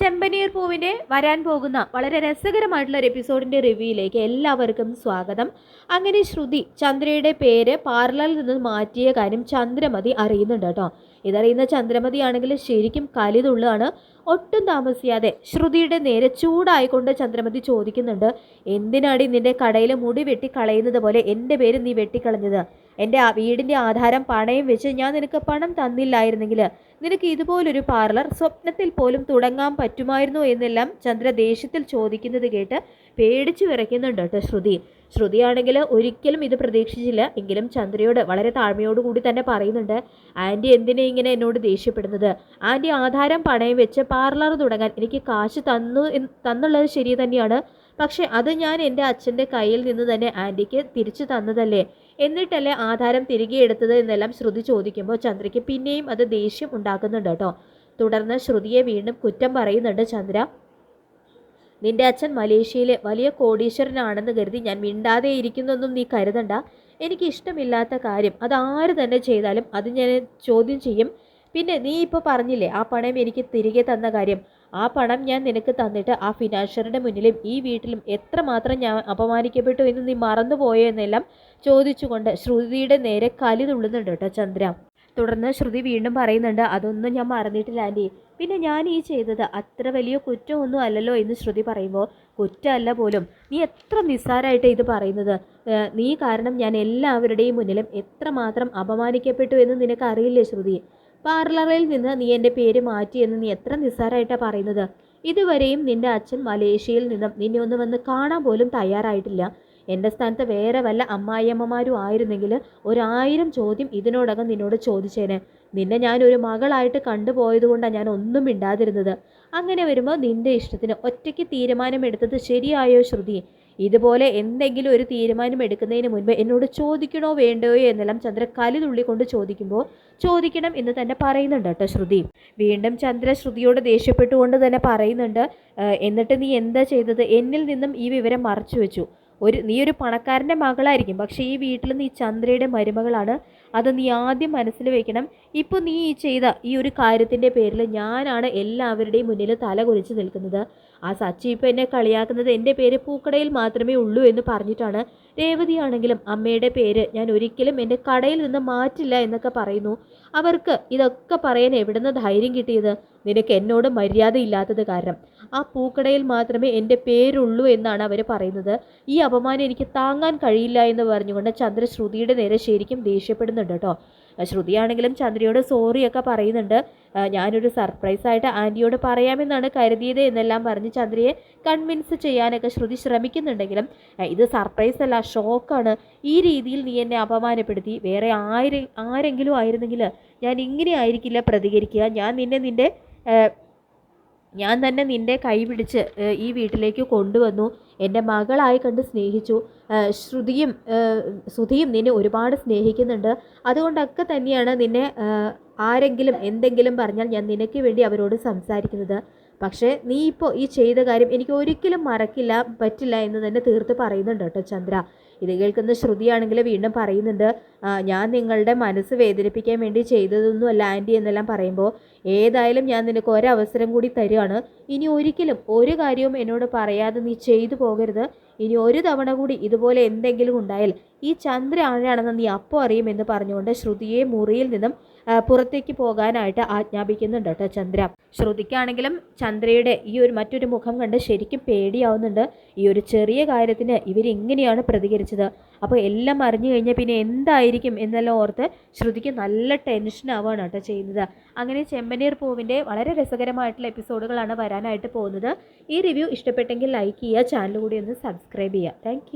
ചെമ്പനീർ പൂവിന്റെ വരാൻ പോകുന്ന വളരെ രസകരമായിട്ടുള്ള ഒരു എപ്പിസോഡിന്റെ റിവ്യൂയിലേക്ക് എല്ലാവർക്കും സ്വാഗതം. അങ്ങനെ ശ്രുതി ചന്ദ്രയുടെ പേര് പാർലറിൽ നിന്ന് മാറ്റിയ കാര്യം ചന്ദ്രമതി അറിയുന്നുണ്ട് കേട്ടോ. ഇതറിയുന്ന ചന്ദ്രമതിയാണെങ്കിൽ ശരിക്കും കലിതുള്ളാണ്. ഒട്ടും താമസിയാതെ ശ്രുതിയുടെ നേരെ ചൂടായിക്കൊണ്ട് ചന്ദ്രമതി ചോദിക്കുന്നുണ്ട് എന്തിനാടി നിന്റെ കടയിൽ മുടി വെട്ടി കളയുന്നത് പോലെ എന്റെ പേര് നീ വെട്ടിക്കളഞ്ഞത്? എന്റെ വീടിന്റെ ആധാരം പണയം വെച്ച് ഞാൻ നിനക്ക് പണം തന്നില്ലായിരുന്നെങ്കിൽ നിനക്ക് ഇതുപോലൊരു പാർലർ സ്വപ്നത്തിൽ പോലും തുടങ്ങാൻ പറ്റുമായിരുന്നു എന്നെല്ലാം ചന്ദ്ര ദേഷ്യത്തിൽ ചോദിക്കുന്നത് കേട്ട് പേടിച്ചു വിറയ്ക്കുന്നുണ്ട് കേട്ടോ ശ്രുതി. ശ്രുതിയാണെങ്കിൽ ഒരിക്കലും ഇത് പ്രതീക്ഷിച്ചില്ല. എങ്കിലും ചന്ദ്രയോട് വളരെ താഴ്മയോടുകൂടി തന്നെ പറയുന്നുണ്ട് ആന്റി എന്തിനാ ഇങ്ങനെ എന്നോട് ദേഷ്യപ്പെടുന്നത്. ആന്റി ആധാരം പണയം വെച്ച് പാർലർ തുടങ്ങാൻ എനിക്ക് കാശ് തന്നു തന്നുള്ളത് ശരി തന്നെയാണ്. പക്ഷേ അത് ഞാൻ എന്റെ അച്ഛന്റെ കയ്യിൽ നിന്ന് തന്നെ ആന്റിക്ക് തിരിച്ചു തന്നതല്ലേ? എന്നിട്ടല്ലേ ആധാരം തിരികെ എടുത്തത് എന്നെല്ലാം ശ്രുതി ചോദിക്കുമ്പോൾ ചന്ദ്രയ്ക്ക് പിന്നെയും അത് ദേഷ്യം ഉണ്ടാക്കുന്നുണ്ട് കേട്ടോ. തുടർന്ന് ശ്രുതിയെ വീണ്ടും കുറ്റം പറയുന്നുണ്ട് ചന്ദ്ര. നിന്റെ അച്ഛൻ മലേഷ്യയിലെ വലിയ കോടീശ്വരനാണെന്ന് കരുതി ഞാൻ മിണ്ടാതെ ഇരിക്കുന്നൊന്നും നീ കരുതണ്ട. എനിക്ക് ഇഷ്ടമില്ലാത്ത കാര്യം അത് ആര് തന്നെ ചെയ്താലും അത് ഞാൻ ചോദ്യം ചെയ്യും. പിന്നെ നീ ഇപ്പോൾ പറഞ്ഞില്ലേ ആ പണം എനിക്ക് തിരികെ തന്ന കാര്യം. ആ പണം ഞാൻ നിനക്ക് തന്നിട്ട് ആ ഫിനാൻഷ്യറുടെ മുന്നിലും ഈ വീട്ടിലും എത്രമാത്രം ഞാൻ അപമാനിക്കപ്പെട്ടു എന്ന് നീ മറന്നുപോയോ എന്നെല്ലാം ചോദിച്ചുകൊണ്ട് ശ്രുതിയുടെ നേരെ കലി തുള്ളുന്നുണ്ട് കേട്ടോ ചന്ദ്ര. തുടർന്ന് ശ്രുതി വീണ്ടും പറയുന്നുണ്ട് അതൊന്നും ഞാൻ മറന്നിട്ടില്ല ആന്റി പിന്നെ ഞാൻ ഈ ചെയ്തത് അത്ര വലിയ കുറ്റമൊന്നും അല്ലല്ലോ എന്ന് ശ്രുതി പറയുമ്പോൾ കുറ്റമല്ല പോലും. നീ എത്ര നിസ്സാരമായിട്ട് ഇത് പറയുന്നത്? നീ കാരണം ഞാൻ എല്ലാവരുടെയും മുന്നിലും എത്രമാത്രം അപമാനിക്കപ്പെട്ടു എന്ന് നിനക്ക് അറിയില്ലേ ശ്രുതി? പാർലറിൽ നിന്ന് നീ എന്റെ പേര് മാറ്റി എന്ന് നീ എത്ര നിസ്സാരമായിട്ടാണ് പറയുന്നത്? ഇതുവരെയും നിന്റെ അച്ഛൻ മലേഷ്യയിൽ നിന്നും നിന്നെ ഒന്ന് വന്ന് കാണാൻ പോലും തയ്യാറായിട്ടില്ല. എന്റെ സ്ഥാനത്ത് വേറെ വല്ല അമ്മായിയമ്മമാരും ആയിരുന്നെങ്കിൽ ഒരായിരം ചോദ്യം ഇതിനോടകം നിന്നോട് ചോദിച്ചേനെ. നിന്നെ ഞാൻ ഒരു മകളായിട്ട് കണ്ടുപോയതുകൊണ്ടാണ് ഞാൻ ഒന്നും മിണ്ടാതിരുന്നത്. അങ്ങനെ വരുമ്പോൾ നിന്റെ ഇഷ്ടത്തിന് ഒറ്റയ്ക്ക് തീരുമാനമെടുത്തത് ശരിയായോ ശ്രുതി? ഇതുപോലെ എന്തെങ്കിലും ഒരു തീരുമാനം എടുക്കുന്നതിന് മുൻപ് എന്നോട് ചോദിക്കണോ വേണ്ടയോ എന്നെല്ലാം ചന്ദ്ര കലി തുള്ളിക്കൊണ്ട് ചോദിക്കുമ്പോൾ ചോദിക്കണം എന്ന് തന്നെ പറയുന്നുണ്ട് കേട്ടോ ശ്രുതി. വീണ്ടും ചന്ദ്ര ശ്രുതിയോട് ദേഷ്യപ്പെട്ടുകൊണ്ട് തന്നെ പറയുന്നുണ്ട് എന്നിട്ട് നീ എന്താ ചെയ്തത്? എന്നിൽ നിന്നും ഈ വിവരം മറച്ചു വെച്ചു. ഒരു നീ ഒരു പണക്കാരന്റെ മകളായിരിക്കും. പക്ഷേ ഈ വീട്ടിൽ നീ ചന്ദ്രയുടെ മരുമകളാണ്. അത് നീ ആദ്യം മനസ്സിൽ വെക്കണം. ഇപ്പോൾ നീ ഈ ചെയ്ത ഈ ഒരു കാര്യത്തിന്റെ പേരിൽ ഞാനാണ് എല്ലാവരുടെയും മുന്നിൽ തല കുറിച്ച് നിൽക്കുന്നത്. ആ സച്ചി ഇപ്പോൾ എന്നെ കളിയാക്കുന്നത് എന്റെ പേര് പൂക്കടയിൽ മാത്രമേ ഉള്ളൂ എന്ന് പറഞ്ഞിട്ടാണ്. രേവതിയാണെങ്കിലും അമ്മയുടെ പേര് ഞാൻ ഒരിക്കലും എന്റെ കടയിൽ നിന്ന് മാറ്റില്ല എന്നൊക്കെ പറയുന്നു. അവർക്ക് ഇതൊക്കെ പറയാൻ എവിടുന്ന് ധൈര്യം കിട്ടിയത്? നിനക്ക് എന്നോട് മര്യാദയില്ലാത്തത് കാരണം. ആ പൂക്കടയിൽ മാത്രമേ എന്റെ പേരുള്ളൂ എന്നാണ് അവർ പറയുന്നത്. ഈ അപമാനം എനിക്ക് താങ്ങാൻ കഴിയില്ല എന്ന് പറഞ്ഞുകൊണ്ട് ചന്ദ്രശ്രുതിയുടെ നേരെ ശരിക്കും ദേഷ്യപ്പെടുന്നുണ്ട് കേട്ടോ. ശ്രുതിയാണെങ്കിലും ചന്ദ്രയോട് സോറിയൊക്കെ പറയുന്നുണ്ട്. ഞാനൊരു സർപ്രൈസായിട്ട് ആന്റിയോട് പറയാമെന്നാണ് കരുതിയത് എന്നെല്ലാം പറഞ്ഞ് ചന്ദ്രയെ കൺവിൻസ് ചെയ്യാനൊക്കെ ശ്രുതി ശ്രമിക്കുന്നുണ്ടെങ്കിലും ഇത് സർപ്രൈസ് അല്ല ഷോക്കാണ് ഈ രീതിയിൽ നീ എന്നെ അപമാനപ്പെടുത്തി. വേറെ ആരെ ആരെങ്കിലും ആയിരുന്നെങ്കിൽ ഞാൻ ഇങ്ങനെ ആയിരിക്കില്ല പ്രതികരിക്കുക. ഞാൻ നിന്നെ നിന്റെ ഞാൻ തന്നെ നിന്റെ കൈ പിടിച്ച് ഈ വീട്ടിലേക്ക് കൊണ്ടുവന്നു. എന്റെ മകളായി കണ്ട് സ്നേഹിച്ചു. ശ്രുതിയും ശ്രുതിയും നിന്നെ ഒരുപാട് സ്നേഹിക്കുന്നുണ്ട്. അതുകൊണ്ടൊക്കെ തന്നെയാണ് നിന്നെ ആരെങ്കിലും എന്തെങ്കിലും പറഞ്ഞാൽ ഞാൻ നിനക്ക് വേണ്ടി അവരോട് സംസാരിക്കുന്നത്. പക്ഷേ നീ ഇപ്പോൾ ഈ ചെയ്ത കാര്യം എനിക്ക് ഒരിക്കലും മറക്കില്ല പറ്റില്ല എന്ന് തന്നെ തീർത്ത് പറയുന്നുണ്ട് കേട്ടോ ചന്ദ്ര. ഇത് കേൾക്കുന്ന ശ്രുതിയാണെങ്കിൽ വീണ്ടും പറയുന്നുണ്ട് ഞാൻ നിങ്ങളുടെ മനസ്സ് വേദനിപ്പിക്കാൻ വേണ്ടി ചെയ്തതൊന്നുമല്ല ആന്റി എന്നെല്ലാം പറയുമ്പോൾ ഏതായാലും ഞാൻ നിനക്ക് ഒരവസരം കൂടി തരികയാണ് ഇനി ഒരിക്കലും ഒരു കാര്യവും എന്നോട് പറയാതെ നീ ചെയ്തു പോകരുത്. ഇനി ഒരു തവണ കൂടി ഇതുപോലെ എന്തെങ്കിലും ഉണ്ടായാൽ ഈ ചന്ദ്ര ആരാണെന്ന് നീ അപ്പോൾ അറിയുമെന്ന് പറഞ്ഞുകൊണ്ട് ശ്രുതിയെ മുറിയിൽ നിന്നും പുറത്തേക്ക് പോകാനായിട്ട് ആജ്ഞാപിക്കുന്നുണ്ട് കേട്ടോ ചന്ദ്ര. ശ്രുതിക്കാണെങ്കിലും ചന്ദ്രയുടെ ഈ ഒരു മറ്റൊരു മുഖം കണ്ട് ശരിക്കും പേടിയാവുന്നുണ്ട്. ഈ ഒരു ചെറിയ കാര്യത്തിന് ഇവരിങ്ങനെയാണ് പ്രതികരിച്ചത്. അപ്പോൾ എല്ലാം അറിഞ്ഞു കഴിഞ്ഞാൽ പിന്നെ എന്തായിരിക്കും എന്നെല്ലാം ഓർത്ത് ശ്രുതിക്ക് നല്ല ടെൻഷനാവുകയാണ് കേട്ടോ ചെയ്യുന്നത്. അങ്ങനെ ചെമ്പനീർ പൂവിന്റെ വളരെ രസകരമായിട്ടുള്ള എപ്പിസോഡുകളാണ് വരാനായിട്ട് പോകുന്നത്. ഈ റിവ്യൂ ഇഷ്ടപ്പെട്ടെങ്കിൽ ലൈക്ക് ചെയ്യുക ചാനൽ കൂടി ഒന്ന് സബ്സ്ക്രൈബ് ചെയ്യുക. താങ്ക്